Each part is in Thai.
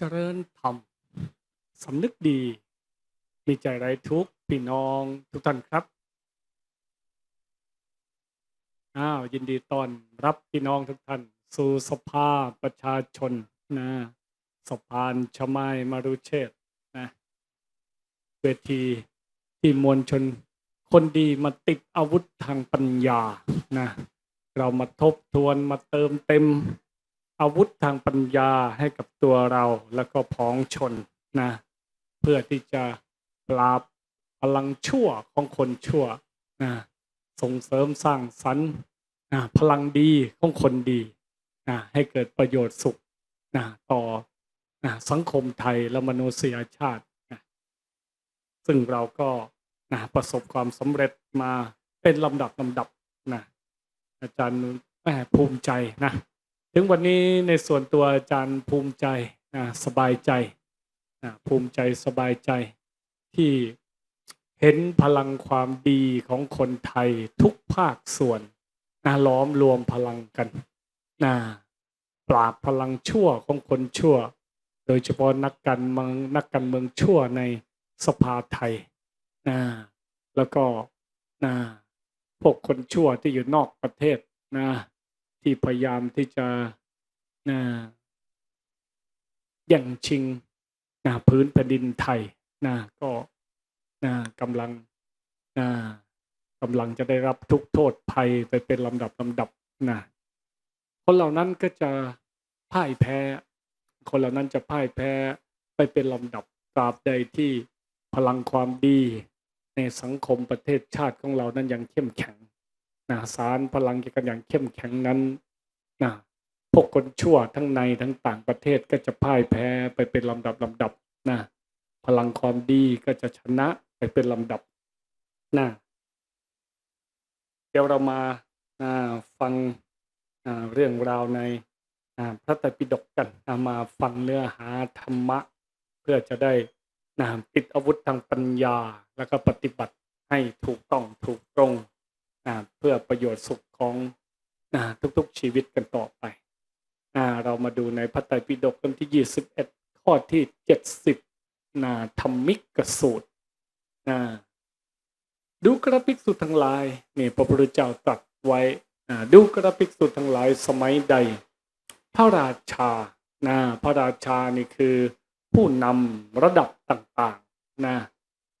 เจริญธรรมสำนึกดี มีใจไร้ทุกข์พี่น้องทุกท่านครับอ้าวยินดีต้อนรับพี่น้องทุกท่าน สู่สภาประชาชนนะสะพานชมายมารุเชษฐ์นะเวทีที่มวลชนคนดีมาติดอาวุธทางปัญญานะเรามาทบทวนมาเติมเต็ม อาวุธทางปัญญาให้กับตัวเราแล้วก็พ้องชนนะเพื่อที่จะปราบพลังชั่วของคนชั่วนะส่งเสริมสร้างสรรค์นะพลังดีของคนดีนะให้เกิดประโยชน์สุขนะต่อนะสังคมไทยและมนุษยชาตินะซึ่งเราก็นะประสบความสำเร็จมาเป็นลำดับลำดับนะอาจารย์แหม่ภูมิใจนะ ถึงวันนี้ในส่วนตัวอาจารย์ภูมิใจนะสบายใจนะภูมิใจสบายใจที่เห็นพลังความดีของคนไทยทุกภาคส่วนนะล้อมรวมพลังกันนะปราบพลังชั่วของคนชั่ว โดยเฉพาะนักการเมืองนักการเมืองชั่วในสภาไทยนะแล้วก็นะพวกคนชั่วที่อยู่นอกประเทศนะ ที่พยายามที่จะนะย่งชิงนะพื้นแผ่นดินไทยนะก็นะกำลังนะกำลังจะได้รับทุกโทษภัยไปเป็นลำดับลำดับนะคนเหล่านั้นก็จะพ่ายแพ้ คนเหล่านั้นจะพ่ายแพ้ไปเป็นลำดับตราบใดที่พลังความดีในสังคมประเทศชาติของเรานั้นยังเข้มแข็ง นะสารพลังกันอย่างเข้มแข็งนั้นนะพวกคนชั่วทั้งในทั้งต่างประเทศก็จะพ่ายแพ้ไปเป็นลำดับลำดับนะพลังความดีก็จะชนะไปเป็นลำดับนะเดี๋ยวเรามานะฟังนะเรื่องราวในนะพระไตรปิฎกกันนะมาฟังเนื้อหาธรรมะ เพื่อจะได้นะติดอาวุธทางปัญญาแล้วก็ปฏิบัติให้ถูกต้องถูกตรง เพื่อประโยชน์สุขของทุกๆชีวิตกันต่อไป เรามาดูในพระไตรปิฎกเล่มที่ 21 ข้อที่ 70นะธรรมิกกสูตรนะดูกระภิกษุทั้งหลายนี่พระพุทธเจ้าตรัสไว้ดูกระภิกษุทั้งหลายสมัยใด พระราชานะพระราชานี่คือผู้นำระดับต่างๆนะ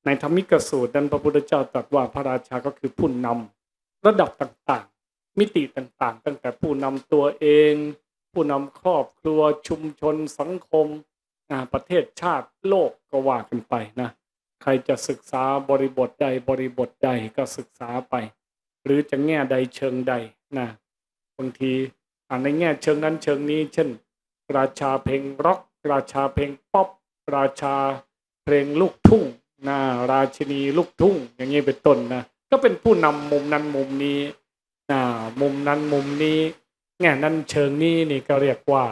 ในธรรมิกสูตรนั้นพระพุทธเจ้าตรัสว่าพระราชาก็คือผู้นำ ระดับต่างๆ มิติต่างๆ ตั้งแต่ผู้นำตัวเอง ผู้นำครอบครัวชุมชนสังคมประเทศชาติโลกก็ว่ากันไปนะใครจะศึกษาบริบทใดบริบทใดก็ศึกษาไป หรือจะแง่ใดเชิงใดนะบางทีในแง่เชิงนั้นเชิงนี้ เช่น ราชาเพลงร็อกราชาเพลงป๊อปราชาเพลงลูกทุ่งนะราชินีลูกทุ่ง อย่างนี้เป็นต้นนะ ก็เป็นผู้นำมุมนั้นมุมนี้นะมุมนั้นมุมนี้แง่นั้นเชิงนี้นี่ก็เรียกว่า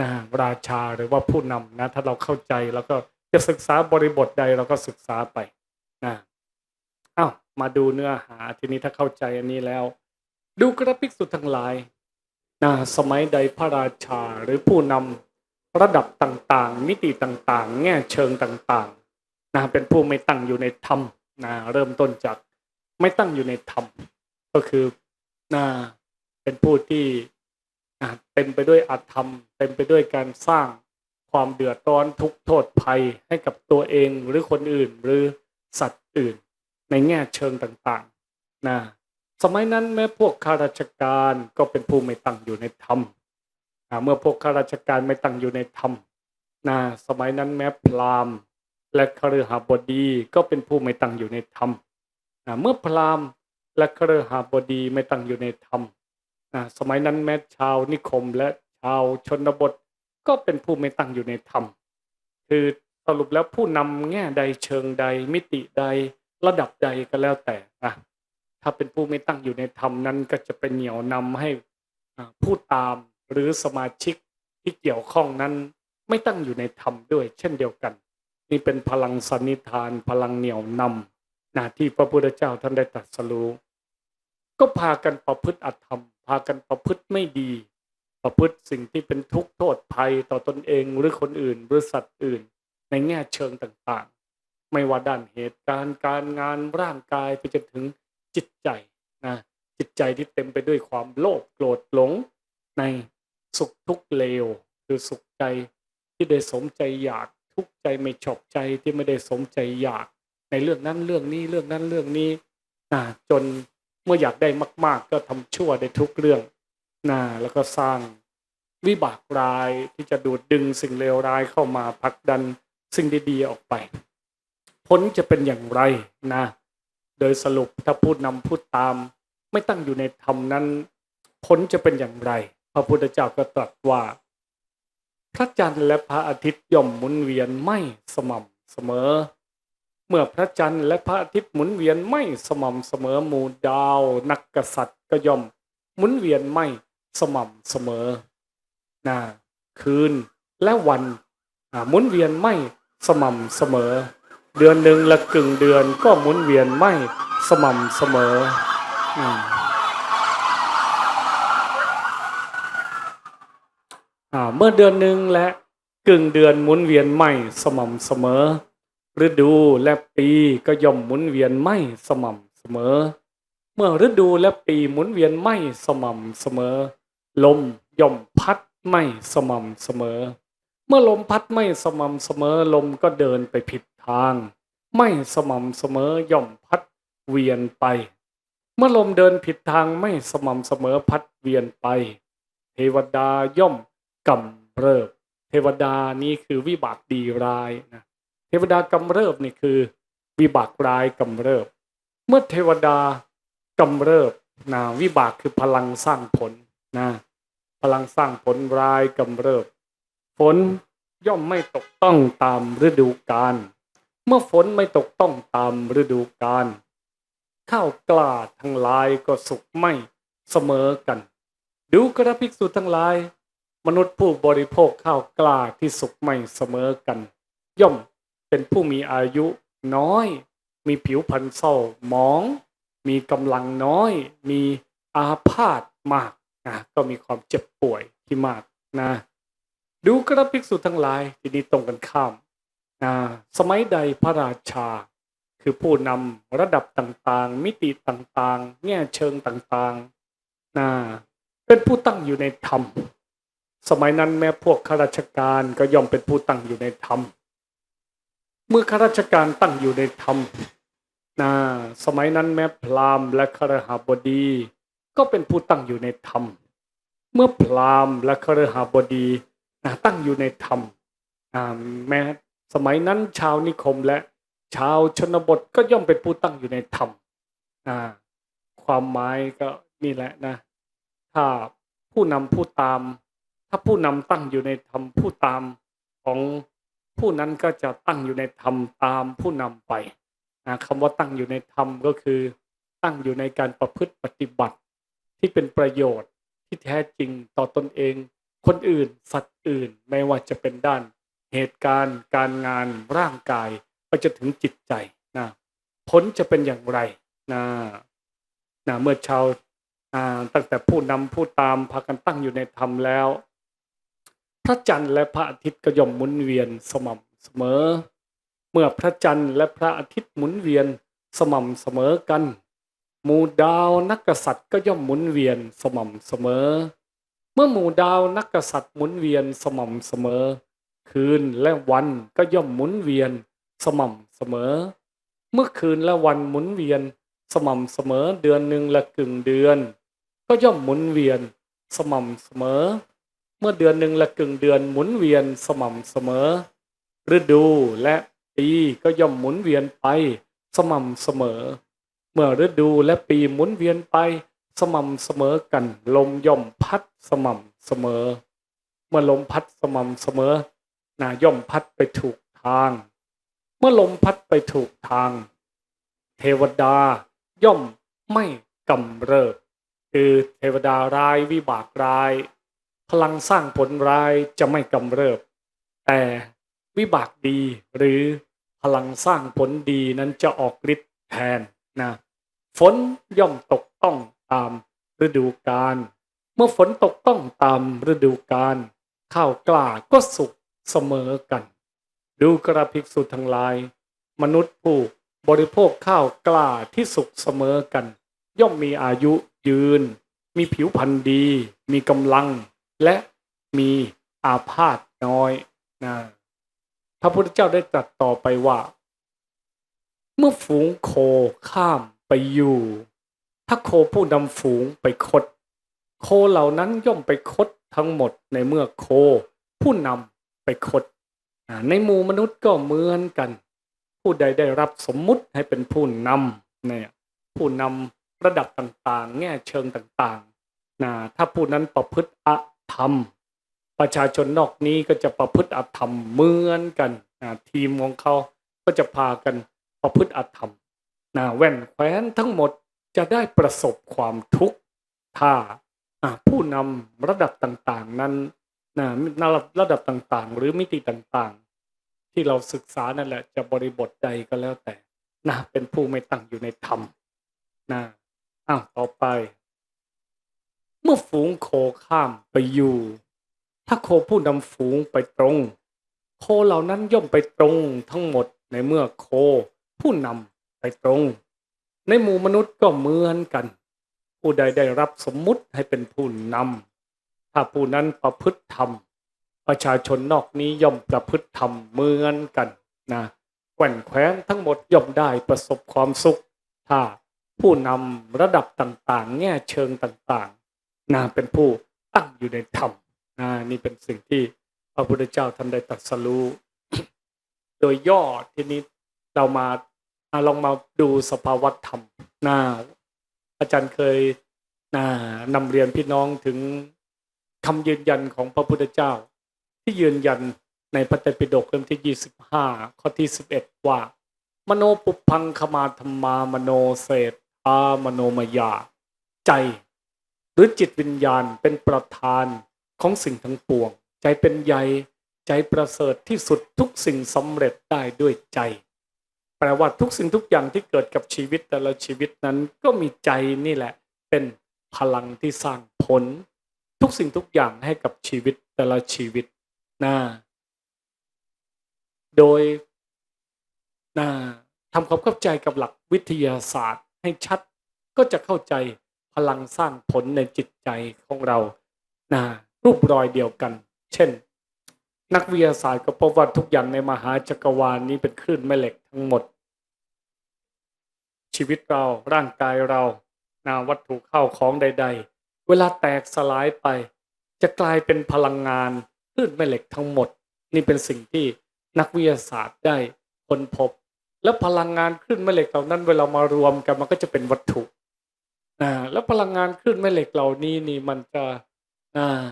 นะราชาหรือว่าผู้นำนะถ้าเราเข้าใจแล้วก็จะศึกษาบริบทใดเราก็ศึกษาไปนะอ้าวมาดูเนื้อหาทีนี้ถ้าเข้าใจอันนี้แล้ว ดูกระภิกษุทั้งหลายนะสมัยใดพระราชาหรือผู้นำระดับต่างๆ มิติต่างๆ แง่เชิงต่างๆนะเป็นผู้ไม่ตั้งอยู่ในธรรมนะเริ่มต้นจาก ไม่ตั้งอยู่ในธรรมก็คือน่ะเป็นผู้ที่เต็มไปด้วยอาธรรม เต็มไปด้วยการสร้างความเดือดร้อนทุกโทษภัยให้กับตัวเองหรือคนอื่นหรือสัตว์อื่น ในแง่เชิงต่างๆนะสมัยนั้นแม้พวกข้าราชการก็เป็นผู้ไม่ตั้งอยู่ในธรรมเมื่อพวกข้าราชการไม่ตั้งอยู่ในธรรมนะสมัยนั้นแม้พราหมณ์และคฤหบดีก็เป็นผู้ไม่ตั้งอยู่ในธรรม นะเมื่อพราหมณ์และคฤหาบดีไม่ตั้งอยู่ในธรรมนะสมัยนั้นแม้ชาวนิคมและชาวชนบทก็เป็นผู้ไม่ตั้งอยู่ในธรรม คือสรุปแล้วผู้นำแง่ใดเชิงใดมิติใดระดับใดก็แล้วแต่นะถ้าเป็นผู้ไม่ตั้งอยู่ในธรรมนั้นก็จะเป็นเหนี่ยวนำให้ผู้ตามหรือสมาชิกที่เกี่ยวข้องนั้น ไม่ตั้งอยู่ในธรรมด้วย เช่นเดียวกัน นี่เป็นพลังสันนิทาน พลังเหนี่ยวนำ นะที่พระพุทธเจ้าท่านได้ตรัสรู้ก็พากันประพฤติอธรรม พากันประพฤติไม่ดี ประพฤติสิ่งที่เป็นทุกข์โทษภัยต่อตนเองหรือคนอื่นหรือสัตว์อื่น ในแง่เชิงต่างๆ ไม่ว่าด้านเหตุการณ์การงานร่างกายไปจนถึงจิตใจนะจิตใจที่เต็มไปด้วยความโลภโกรธหลงในสุขทุกข์เลวหรือสุขใจที่ได้สมใจอยากทุกข์ใจไม่ชอบใจที่ไม่ได้สมใจอยาก ในเรื่องนั้นเรื่องนี้เรื่องนั้นเรื่องนี้นะจนเมื่ออยากได้มาก ๆ ก็ทำชั่วได้ทุกเรื่องนะแล้วก็สร้างวิบากร้ายที่จะดูดดึงสิ่งเลวร้ายเข้ามาผลักดันสิ่งดีๆออกไป ผลจะเป็นอย่างไรนะ โดยสรุปถ้าพูดนำพูดตาม ไม่ตั้งอยู่ในธรรมนั้น ผลจะเป็นอย่างไร พระพุทธเจ้าก็ตรัสว่า พระจันทร์และพระอาทิตย์ย่อมหมุนเวียนไม่สม่ำเสมอ เมื่อพระจันทร์และพระอาทิตย์หมุนเวียนไม่สม่ำเสมอหมู่ดาว นักกษัตริย์ก็ย่อมหมุนเวียนไม่สม่ำเสมอนะคืนและวันหมุนเวียนไม่สม่ำเสมอ เดือนหนึ่งละกึ่งเดือนก็หมุนเวียนไม่สม่ำเสมอเมื่อเดือนหนึ่งและกึ่งเดือนหมุนเวียนไม่สม่ำเสมอ ฤดูและปีก็ย่อมหมุนเวียนไม่สม่ำเสมอ เมื่อฤดูและปีหมุนเวียนไม่สม่ำเสมอ ลมย่อมพัดไม่สม่ำเสมอ เมื่อลมพัดไม่สม่ำเสมอ ลมก็เดินไปผิดทาง ไม่สม่ำเสมอย่อมพัดเวียนไป เมื่อลมเดินผิดทางไม่สม่ำเสมอพัดเวียนไป เทวดาย่อมกำเริบ เทวดานี่คือวิบากดีร้ายนะเทวดากำเริบนี่คือ วิบากร้ายกำเริบ เมื่อเทวดากำเริบนะวิบากคือพลังสร้างผลนะพลังสร้างผลร้ายกำเริบ ฝนย่อมไม่ตกต้องตามฤดูกาลเมื่อฝนไม่ตกต้องตามฤดูกาลข้าวกล้าทั้งหลายก็สุกไม่เสมอกัน ดูกระภิกษุทั้งหลาย มนุษย์ผู้บริโภคข้าวกล้าที่สุกไม่เสมอกัน ย่อม เป็นผู้มีอายุน้อย มีผิวพรรณเศร้าหมอง มีกำลังน้อย มีอาพาธมากนะก็มีความเจ็บป่วยที่มากนะ ดูกระภิกษุทั้งหลายทีนี้ตรงกันข้ามนะสมัยใดพระราชา คือผู้นำระดับต่างๆ มิติต่างๆ แง่เชิงต่างๆนะเป็นผู้ตั้งอยู่ในธรรม สมัยนั้นแม้พวกข้าราชการก็ย่อมเป็นผู้ตั้งอยู่ในธรรม เมื่อข้าราชการตั้งอยู่ในธรรมนะสมัยนั้นแม้พราหมณ์และครหบดี ก็เป็นผู้ตั้งอยู่ในธรรม เมื่อพราหมณ์และครหบดีนะตั้งอยู่ในธรรมอ่าแม้สมัยนั้นชาวนิคมและชาวชนบทก็ย่อมเป็นผู้ตั้งอยู่ในธรรมอ่าความหมายก็นี่แหละนะ ถ้าผู้นำผู้ตาม ถ้าผู้นำตั้งอยู่ในธรรมผู้ตามของ ผู้นั้นก็จะตั้งอยู่ในธรรมตามผู้นำไปนะคำว่าตั้งอยู่ในธรรมก็คือ ตั้งอยู่ในการประพฤติปฏิบัติที่เป็นประโยชน์ที่แท้จริงต่อตนเอง คนอื่น สัตว์อื่น ไม่ว่าจะเป็นด้าน เหตุการณ์ การงานร่างกายไปจะถึงจิตใจนะผลจะเป็นอย่างไรนะนะเมื่อชาวตั้งแต่ผู้นำผู้ตามพากันตั้งอยู่ในธรรมแล้ว พระจันทร์และพระอาทิตย์ก็ย่อมหมุนเวียนสม่ำเสมอ เมื่อพระจันทร์และพระอาทิตย์หมุนเวียนสม่ำเสมอกัน หมู่ดาวนักกษัตริย์ก็ย่อมหมุนเวียนสม่ำเสมอ เมื่อหมู่ดาวนักกษัตริย์หมุนเวียนสม่ำเสมอ คืนและวันก็ย่อมหมุนเวียนสม่ำเสมอ เมื่อคืนและวันหมุนเวียนสม่ำเสมอเดือนหนึ่งละกึ่งเดือน ก็ย่อมหมุนเวียนสม่ำเสมอ เมื่อเดือนหนึ่งละกึ่งเดือนหมุนเวียนสม่ำเสมอ ฤดูและปีก็ย่อมหมุนเวียนไปสม่ำเสมอ เมื่อฤดูและปีหมุนเวียนไปสม่ำเสมอกัน ลมย่อมพัดสม่ำเสมอ เมื่อลมพัดสม่ำเสมอนาย่อมพัดไปถูกทาง เมื่อลมพัดไปถูกทาง เทวดาย่อมไม่กำเริบ คือเทวดาร้ายวิบากร้าย พลังสร้างผลร้ายจะไม่กำเริบ แต่วิบากดีหรือพลังสร้างผลดีนั้นจะออกฤทธิ์แทนนะฝนย่อมตกต้องตามฤดูกาลเมื่อฝนตกต้องตามฤดูกาลข้าวกล้าก็สุกเสมอกัน ดูกระภิกษุทั้งหลาย มนุษย์ผู้บริโภคข้าวกล้าที่สุกเสมอกัน ย่อมมีอายุยืน มีผิวพรรณดี มีกำลัง และมีอาพาธน้อยนะพระพุทธเจ้าได้ตรัสต่อไปว่า เมื่อฝูงโคข้ามไปอยู่ ถ้าโคผู้นำฝูงไปคด โคเหล่านั้นย่อมไปคดทั้งหมดในเมื่อโคผู้นำไปคด ในหมู่มนุษย์ก็เหมือนกัน ผู้ใดได้รับสมมุติให้เป็นผู้นำเนี่ยผู้นำระดับต่างๆ แง่เชิงต่างๆนะถ้าผู้นั้นประพฤติอ ธรรม ประชาชนนอกนี้ก็จะประพฤติอธรรมเหมือนกันทีมของเขาก็จะพากันประพฤติอธรรมนะแว่นแคว้นทั้งหมดจะได้ประสบความทุกข์ถ้าผู้นำระดับต่างๆนั้นนะระดับระดับต่างๆ หรือมิติต่างๆ ที่เราศึกษานั่นแหละจะบริบทใดก็แล้วแต่นะเป็นผู้ไม่ตั้งอยู่ในธรรมนะอ้าวต่อไป เมื่อฝูงโคข้ามไปอยู่ ถ้าโคผู้นำฝูงไปตรง โคเหล่านั้นย่อมไปตรงทั้งหมดในเมื่อโคผู้นำไปตรง ในหมู่มนุษย์ก็เหมือนกัน ผู้ใดได้รับสมมุติให้เป็นผู้นำถ้าผู้นั้นประพฤติธรรม ประชาชนนอกนี้ย่อมประพฤติธรรมเหมือนกันนะแก่นแคว้นทั้งหมดย่อมได้ประสบความสุข ถ้าผู้นำระดับต่างๆ แง่เชิงต่างๆ นะเป็นผู้ตั้งอยู่ในธรรมนะนี่เป็นสิ่งที่พระพุทธเจ้าท่านได้ตรัสรู้โดยย่อทีนี้เรามาลองมาดูสภาวะธรรมนะอาจารย์เคยนะนำเรียนพี่น้องถึงคำยืนยันของพระพุทธเจ้า ที่ยืนยันในพระไตรปิฎกเล่มที่ 25 ข้อที่ 11 ว่า มโนปุพังขมาธรรมามโนเศรษฐามโนมยา ใจ หรือจิตวิญญาณเป็นประธานของสิ่งทั้งปวง ใจเป็นใหญ่ใจประเสริฐที่สุดทุกสิ่งสำเร็จได้ด้วยใจ แปลว่าทุกสิ่งทุกอย่างที่เกิดกับชีวิตแต่ละชีวิตนั้นก็มีใจนี่แหละ เป็นพลังที่สร้างผล ทุกสิ่งทุกอย่างให้กับชีวิตแต่ละชีวิตนะโดยนะทำความเข้าใจกับหลักวิทยาศาสตร์ให้ชัดก็จะเข้าใจ พลังสร้างผลในจิตใจของเรานะรูปรอยเดียวกัน เช่น นักวิทยาศาสตร์ก็พบว่าทุกอย่างในมหาจักรวาลนี้เป็นคลื่นแม่เหล็กทั้งหมด ชีวิตเราร่างกายเรานาวัตถุเข้าของใด ๆ เวลาแตกสลายไป จะกลายเป็นพลังงานคลื่นแม่เหล็กทั้งหมด นี่เป็นสิ่งที่นักวิทยาศาสตร์ได้ค้นพบ แล้วพลังงานคลื่นแม่เหล็กเหล่านั้นเวลามารวมกันมันก็จะเป็นวัตถุ อ่าแล้วพลังงานคลื่นแม่เหล็กเหล่านี้นี่มันจะอ่า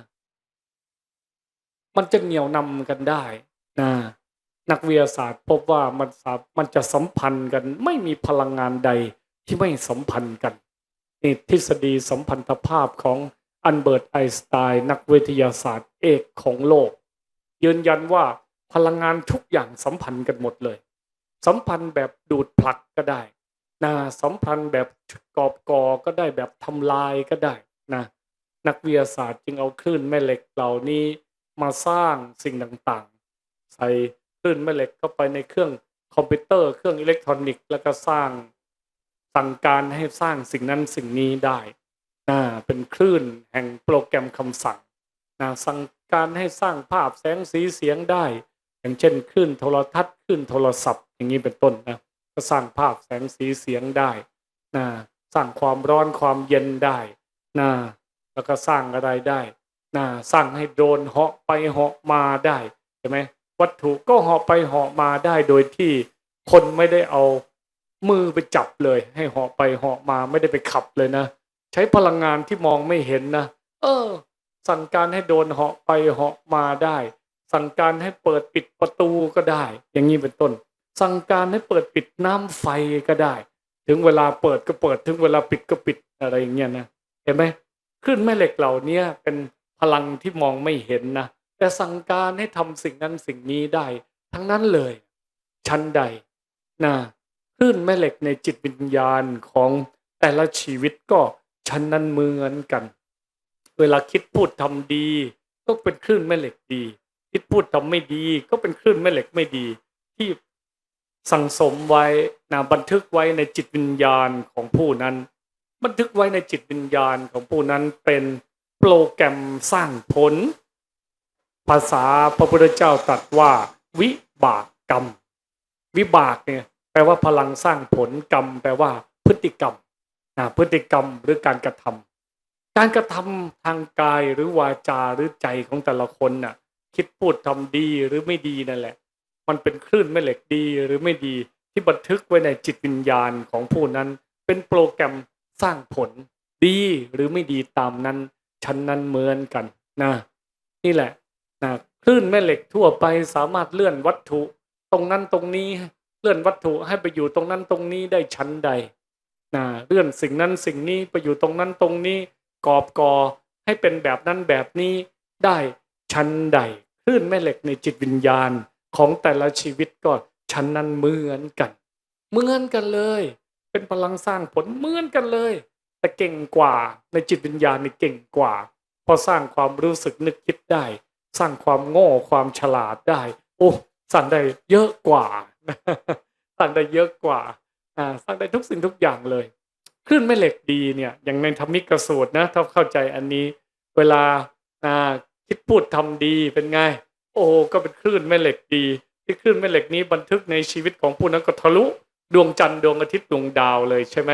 มันจะเหนี่ยวนำกันได้นะนักวิทยาศาสตร์พบว่ามันสามันจะสัมพันธ์กัน ไม่มีพลังงานใดที่ไม่สัมพันธ์กันนี่ทฤษฎีสัมพันธภาพของอันเบิร์ตไอน์สไตน์นักวิทยาศาสตร์เอกของโลก ยืนยันว่าพลังงานทุกอย่างสัมพันธ์กันหมดเลย สัมพันธ์แบบดูดผลักก็ได้ นะสัมพันธ์แบบกอบกอก็ได้แบบทำลายก็ได้นะนักวิทยาศาสตร์จึงเอาคลื่นแม่เหล็กเหล่านี้มาสร้างสิ่งต่างๆ ใส่คลื่นแม่เหล็กเข้าไปในเครื่องคอมพิวเตอร์เครื่องอิเล็กทรอนิกส์แล้วก็สร้างสั่งการให้สร้างสิ่งนั้นสิ่งนี้ได้อ่าเป็นคลื่นแห่งโปรแกรมคำสั่งนะสั่งการให้สร้างภาพแสงสีเสียงได้ อย่างเช่นคลื่นโทรทัศน์คลื่นโทรศัพท์อย่างนี้เป็นต้นนะ ก็สร้างภาพแสงสีเสียงได้นะสร้างความร้อนความเย็นได้นะแล้วก็สร้างอะไรได้นะสร้างให้โดนเหาะไปเหาะมาได้ใช่ไหมวัตถุก็เหาะไปเหาะมาได้โดยที่คนไม่ได้เอามือไปจับเลย ให้เหาะไปเหาะมาไม่ได้ไปขับเลยนะ ใช้พลังงานที่มองไม่เห็นนะเออ สั่งการให้โดนเหาะไปเหาะมาได้ สั่งการให้เปิดปิดประตูก็ได้ อย่างนี้เป็นต้น สั่งการให้เปิดปิดน้ำไฟก็ได้ ถึงเวลาเปิดก็เปิดถึงเวลาปิดก็ปิดอะไรอย่างเงี้ยนะเห็นไหมคลื่นแม่เหล็กเหล่านี้เป็นพลังที่มองไม่เห็นนะแต่สั่งการให้ทำสิ่งนั้นสิ่งนี้ได้ ทั้งนั้นเลย ชั้นใดนะคลื่นแม่เหล็กในจิตวิญญาณของแต่ละชีวิตก็ชั้นนั้นเหมือนกัน เวลาคิดพูดทำดี ก็เป็นคลื่นแม่เหล็กดี คิดพูดทำไม่ดี ก็เป็นคลื่นแม่เหล็กไม่ดี ที่ สั่งสมไว้นะบันทึกไว้ในจิตวิญญาณของผู้นั้น บันทึกไว้ในจิตวิญญาณของผู้นั้นเป็นโปรแกรมสร้างผล ภาษาพระพุทธเจ้าตรัสว่า วิบากกรรม วิบากเนี่ยแปลว่าพลังสร้างผลกรรม แปลว่าพฤติกรรมนะพฤติกรรมหรือการกระทำการกระทำทางกายหรือวาจาหรือใจของแต่ละคนน่ะคิดพูดทำดีหรือไม่ดีนั่นแหละ มันเป็นคลื่นแม่เหล็กดีหรือไม่ดีที่บันทึกไว้ในจิตวิญญาณของผู้นั้น เป็นโปรแกรมสร้างผลดีหรือไม่ดีตามนั้นชั้นนั้นเหมือนกันนะนี่แหละนะคลื่นแม่เหล็กทั่วไปสามารถเลื่อนวัตถุ ตรงนั้นตรงนี้เลื่อนวัตถุให้ไปอยู่ตรงนั้นตรงนี้ได้ชั้นใดนะเลื่อนสิ่งนั้นสิ่งนี้ไปอยู่ตรงนั้นตรงนี้กอบกอให้เป็นแบบนั้นแบบนี้ได้ชั้นใดคลื่นแม่เหล็กในจิตวิญญาณ ของแต่ละชีวิตก็ชั้นนั้นเหมือนกัน เหมือนกันเลย เป็นพลังสร้างผลเหมือนกันเลย แต่เก่งกว่าในจิตวิญญาณนี่เก่งกว่า พอสร้างความรู้สึกนึกคิดได้ สร้างความโง่ความฉลาดได้ โอ้สร้างได้เยอะกว่าสร้างได้เยอะกว่าอ่าสร้างได้ทุกสิ่งทุกอย่างเลยคลื่นแม่เหล็กดีเนี่ยอย่างในธรรมิกสูตรนะถ้าเข้าใจอันนี้ เวลาอ่าคิดพูดทำดีเป็นไง โอ้ก็เป็นคลื่นแม่เหล็กดีที่คลื่นแม่เหล็กนี้บันทึกในชีวิตของผู้นั้นก็ทะลุดวงจันทร์ดวงอาทิตย์ดวงดาวเลยใช่ไหม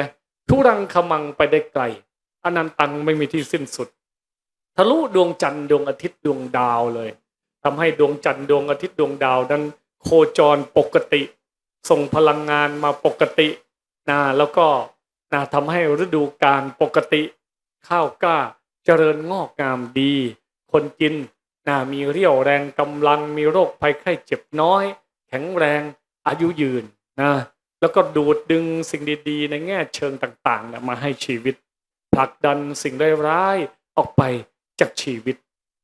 ทุรังขมังไปได้ไกลอนันตังไม่มีที่สิ้นสุด ทะลุดวงจันทร์ดวงอาทิตย์ดวงดาวเลยทำให้ดวงจันทร์ดวงอาทิตย์ดวงดาวนั้น โคจรปกติ ส่งพลังงานมาปกตินะแล้วก็นะทำให้ฤดูกาลปกติ ข้าวกล้าเจริญงอกงามดี คนกิน นะมีเรี่ยวแรงกำลังมีโรคภัยไข้เจ็บน้อย แข็งแรงอายุยืนนะแล้วก็ดูดดึงสิ่งดีๆ ในแง่เชิงต่างๆนะมาให้ชีวิตผลักดันสิ่งร้ายๆออกไปจากชีวิต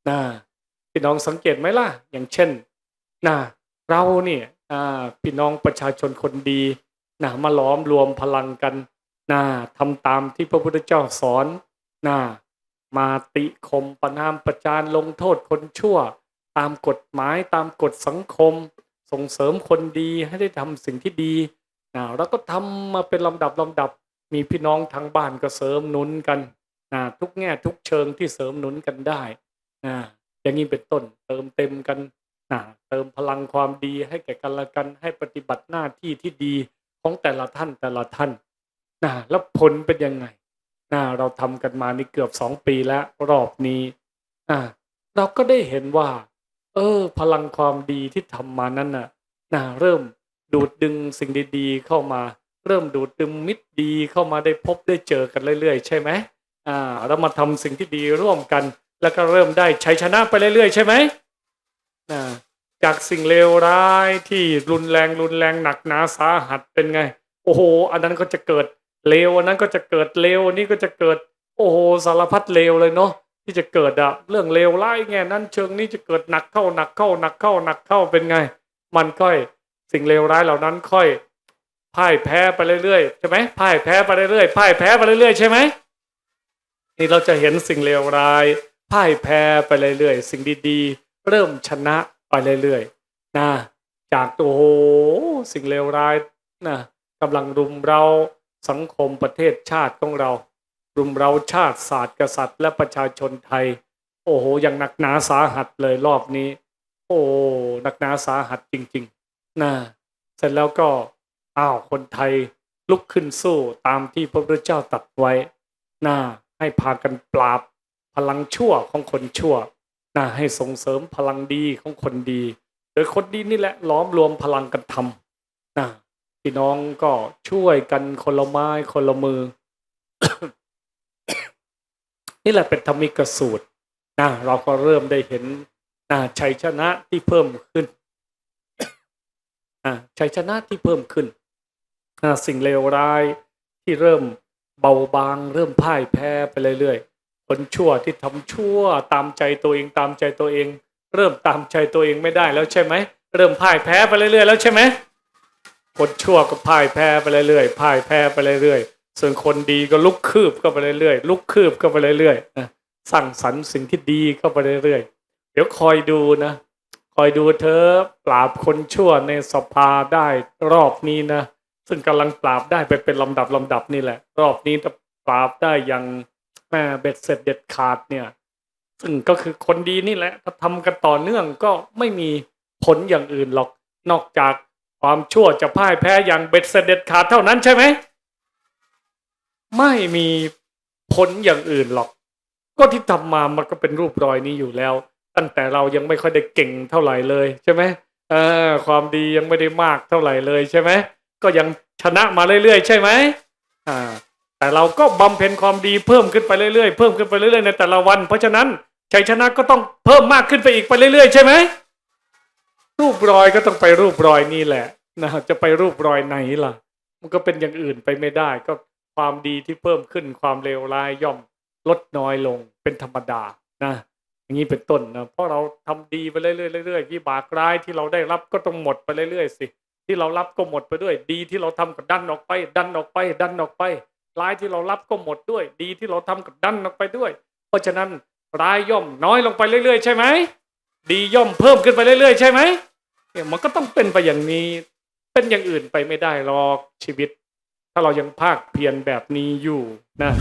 นะพี่น้องสังเกตไหมล่ะ อย่างเช่นนะเราเนี่ยพี่น้องประชาชนคนดีนะมาล้อมรวมพลังกันนะทำตามที่พระพุทธเจ้าสอนนะ มาติคมประนามประจานลงโทษคนชั่ว ตามกฎหมายตามกฎสังคม ส่งเสริมคนดีให้ได้ทำสิ่งที่ดีนะเราก็ทำมาเป็นลำดับลำดับมีพี่น้องทางบ้านก็เสริมหนุนกันนะทุกแง่ทุกเชิงที่เสริมหนุนกันได้นะอย่างนี้เป็นต้นเติมเต็มกันนะเติมพลังความดีให้แก่กันและกันให้ปฏิบัติหน้าที่ที่ดีของแต่ละท่านแต่ละท่านนะแล้วผลเป็นยังไง นะเราทำกันมานี่เกือบสองปีแล้วรอบนี้อ่าเราก็ได้เห็นว่า เออ พลังความดีที่ทำมานั้นน่ะนะเริ่มดูดดึงสิ่งดีๆ เข้ามา เริ่มดูดดึงมิตรดีเข้ามาได้พบได้เจอกันเรื่อยๆ ใช่ไหมอ่าเรามาทำสิ่งที่ดีร่วมกัน แล้วก็เริ่มได้ชัยชนะไปเรื่อยๆ ใช่ไหมอ่าจากสิ่งเลวร้ายที่รุนแรงรุนแรงหนักหนาสาหัสเป็นไง โอ้โห อันนั้นก็จะเกิด เลวอันนั้นก็จะเกิดเลวอันนี่ก็จะเกิด โอ้โหสารพัดเลวเลยเนาะที่จะเกิดอะเรื่องเลวร้ายแง่นั้นเชิงนี้จะเกิดหนักเข้าหนักเข้าหนักเข้าหนักเข้าเป็นไง มันค่อยสิ่งเลวร้ายเหล่านั้นค่อยพ่ายแพ้ไปเรื่อยๆใช่ไหมพ่ายแพ้ไปเรื่อยๆพ่ายแพ้ไปเรื่อยๆใช่ไหมนี่เราจะเห็นสิ่งเลวร้ายพ่ายแพ้ไปเรื่อยๆสิ่งดีๆ เริ่มชนะไปเรื่อยๆนะจากตัวโหสิ่งเลวร้ายนะกำลังรุมเรา สังคมประเทศชาติของเรารุมเราชาติศาสตร์กษัตริย์ และประชาชนไทย โอ้โหย่างหนักหนาสาหัสเลยรอบนี้ โอ้หนักหนาสาหัสจริงๆนะเสร็จแล้วก็อ้าวคนไทยลุกขึ้นสู้ตามที่พระพุทธเจ้าตรัสไว้นะให้พากันปราบพลังชั่วของคนชั่วนะให้ส่งเสริมพลังดีของคนดี โดยคนดีนี่แหละล้อมรวมพลังกันทำนะ พี่น้องก็ช่วยกันคนละไม้คนละมือ นี่แหละเป็นธรรมิกสูตรนะเราก็เริ่มได้เห็นนะชัยชนะที่เพิ่มขึ้นชัยชนะที่เพิ่มขึ้นสิ่งเลวร้ายที่เริ่มเบาบาง เริ่มพ่ายแพ้ไปเรื่อยๆคนชั่วที่ทำชั่วตามใจตัวเองตามใจตัวเอง เริ่มตามใจตัวเองไม่ได้แล้วใช่ไหมเริ่มพ่ายแพ้ไปเรื่อยๆแล้วใช่ไหม คนชั่วก็พ่ายแพ้ไปเรื่อยๆพ่ายแพ้ไปเรื่อยๆส่วนคนดีก็ลุกคืบก็ไปเรื่อยๆลุกคืบก็ไปเรื่อยๆนะสร้างสรรค์สิ่งที่ดีเข้าไปเรื่อยๆเดี๋ยวคอยดูนะ คอยดูเธอปราบคนชั่วในสภาได้รอบนี้นะ ซึ่งกำลังปราบได้ไปเป็นลำดับลำดับนี่แหละ รอบนี้ถ้าปราบได้อย่างแม่เบ็ดเสร็จเด็ดขาดเนี่ย ซึ่งก็คือคนดีนี่แหละถ้าทำกันต่อเนื่องก็ไม่มีผลอย่างอื่นหรอกนอกจาก ความชั่วจะพ่ายแพ้อย่างเบ็ดเสร็จขาดเท่านั้นใช่ไหม ไม่มีผลอย่างอื่นหรอก ก็ที่ทำมามันก็เป็นรูปรอยนี้อยู่แล้ว ตั้งแต่เรายังไม่ค่อยได้เก่งเท่าไหร่เลยใช่ไหมเออความดียังไม่ได้มากเท่าไหร่เลยใช่ไหมก็ยังชนะมาเรื่อยๆ ใช่ไหมอ่าแต่เราก็บำเพ็ญความดีเพิ่มขึ้นไปเรื่อยๆ เพิ่มขึ้นไปเรื่อยๆในแต่ละวัน เพราะฉะนั้นชัยชนะก็ต้องเพิ่มมากขึ้นไปอีกไปเรื่อยๆ ใช่ไหม รูปรอยก็ต้องไปรูปรอยนี่แหละนะจะไปรูปรอยไหนล่ะ มันก็เป็นอย่างอื่นไปไม่ได้ ก็ความดีที่เพิ่มขึ้นความเลวร้ายย่อมลดน้อยลงเป็นธรรมดานะอย่างนี้เป็นต้นนะเพราะเราทำดีไปเรื่อยๆเรื่อยๆวิบากร้ายที่เราได้รับก็ต้องหมดไปเรื่อยๆสิที่เรารับก็หมดไปด้วย ดีที่เราทำก็ดันออกไป ดันออกไป ดันออกไป ร้ายที่เรารับก็หมดด้วย ดีที่เราทำก็ดันออกไปด้วย เพราะฉะนั้นร้ายย่อมน้อยลงไปเรื่อยๆ ใช่ไหม ดีย่อมเพิ่มขึ้นไปเรื่อยๆ ใช่ไหมเนี่ยมันก็ต้องเป็นไปอย่างนี้ เป็นอย่างอื่นไปไม่ได้หรอกชีวิต ถ้าเรายังภาคเพียรแบบนี้อยู่นะ